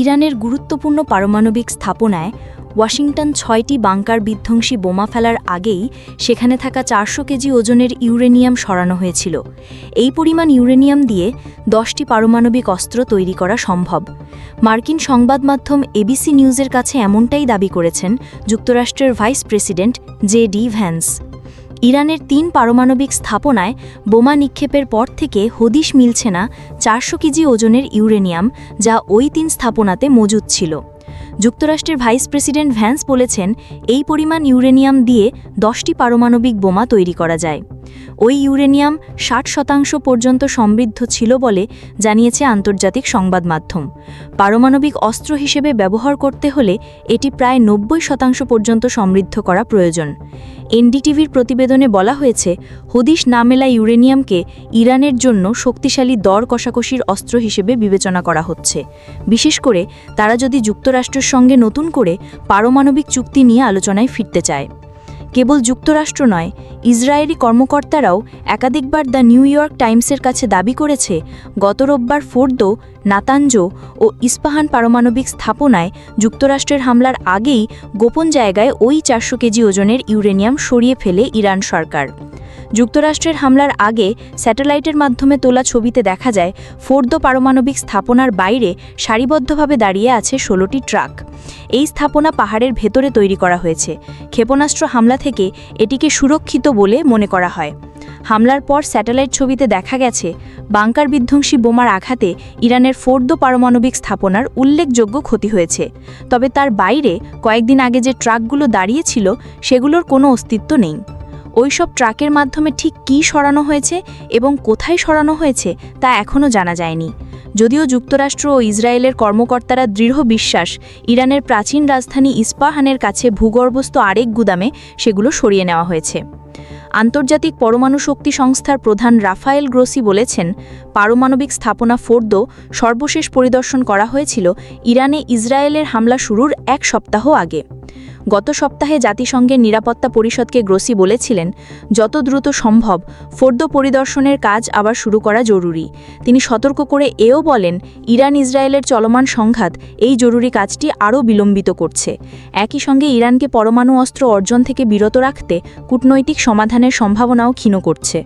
ইরানের গুরুত্বপূর্ণ পারমাণবিক স্থাপনায় ওয়াশিংটন ছয়টি বাংকার বিধ্বংসী বোমা ফেলার আগেই সেখানে থাকা চারশো কেজি ওজনের ইউরেনিয়াম সরানো হয়েছিল। এই পরিমাণ ইউরেনিয়াম দিয়ে দশটি পারমাণবিক অস্ত্র তৈরি করা সম্ভব। মার্কিন সংবাদ মাধ্যম এবিসি নিউজের কাছে এমনটাই দাবি করেছেন যুক্তরাষ্ট্রের vice president J D Vance. ইরানের তিন পারমাণবিক স্থাপনায় বোমা নিক্ষেপের পর থেকে হদিশ মিলছে না চারশো কেজি ওজনের ইউরেনিয়াম, যা ওই তিন স্থাপনাতে মজুদ ছিল। যুক্তরাষ্ট্রের ভাইস প্রেসিডেন্ট ভ্যান্স বলেছেন, এই পরিমাণ ইউরেনিয়াম দিয়ে দশটি পারমাণবিক বোমা তৈরি করা যায়। ওই ইউরেনিয়াম ষাট শতাংশ পর্যন্ত সমৃদ্ধ ছিল বলে জানিয়েছে আন্তর্জাতিক সংবাদ মাধ্যম। পারমাণবিক অস্ত্র হিসেবে ব্যবহার করতে হলে এটি প্রায় নব্বই শতাংশ পর্যন্ত সমৃদ্ধ করা প্রয়োজন। এনডিটিভির প্রতিবেদনে বলা হয়েছে, হদিশ না মেলা ইউরেনিয়ামকে ইরানের জন্য শক্তিশালী দর কষাকষির অস্ত্র হিসেবে বিবেচনা করা হচ্ছে। বিশেষ করে তারা যদি যুক্তরাষ্ট্রের সঙ্গে নতুন করে পারমাণবিক চুক্তি নিয়ে আলোচনায় ফিরতে চায়। কেবল যুক্তরাষ্ট্র নয়, ইসরায়েলি কর্মকর্তারাও একাধিকবার দ্য নিউ ইয়র্ক টাইমসের কাছে দাবি করেছে, গত রোববার ফোর্দো নাতাঞ্জো ও ইস্পাহান পারমাণবিক স্থাপনায় যুক্তরাষ্ট্রের হামলার আগেই গোপন জায়গায় ওই চারশো কেজি ওজনের ইউরেনিয়াম সরিয়ে ফেলে ইরান সরকার। যুক্তরাষ্ট্রের হামলার আগে স্যাটেলাইটের মাধ্যমে তোলা ছবিতে দেখা যায়, ফোর্দো পারমাণবিক স্থাপনার বাইরে সারিবদ্ধভাবে দাঁড়িয়ে আছে ষোলোটি ট্রাক। এই স্থাপনা পাহাড়ের ভেতরে তৈরি করা হয়েছে। ক্ষেপণাস্ত্র হামলা থেকে এটিকে সুরক্ষিত বলে মনে করা হয়। হামলার পর স্যাটেলাইট ছবিতে দেখা গেছে, বাংকার বিধ্বংসী বোমার আঘাতে ইরানের ফোর্দো পারমাণবিক স্থাপনার উল্লেখযোগ্য ক্ষতি হয়েছে। তবে তার বাইরে কয়েকদিন আগে যে ট্রাকগুলো দাঁড়িয়েছিল সেগুলোর কোনো অস্তিত্ব নেই। ওইসব ট্রাকের মাধ্যমে ঠিক কী সরানো হয়েছে এবং কোথায় সরানো হয়েছে তা এখনও জানা যায়নি। যদিও যুক্তরাষ্ট্র ও ইসরায়েলের কর্মকর্তারা দৃঢ় বিশ্বাস, ইরানের প্রাচীন রাজধানী ইস্পাহানের কাছে ভূগর্ভস্থ আরেক গুদামে সেগুলো সরিয়ে নেওয়া হয়েছে। আন্তর্জাতিক পরমাণু শক্তি সংস্থার প্রধান রাফায়েল গ্রোসি বলেছেন, পারমাণবিক স্থাপনা ফোর্দো সর্বশেষ পরিদর্শন করা হয়েছিল ইরানে ইসরায়েলের হামলা শুরুর এক সপ্তাহ আগে। গত সপ্তাহে জাতিসংঘের নিরাপত্তা পরিষদকে গ্রোসি বলেছিলেন, যত দ্রুত সম্ভব ফোর্দো পরিদর্শনের কাজ আবার শুরু করা জরুরি। তিনি সতর্ক করে এও বলেন, ইরান ইসরায়েলের চলমান সংঘাত এই জরুরি কাজটি আরও বিলম্বিত করছে। একই সঙ্গে ইরানকে পরমাণু অস্ত্র অর্জন থেকে বিরত রাখতে কূটনৈতিক সমাধানের সম্ভাবনাও ক্ষীণ করছে।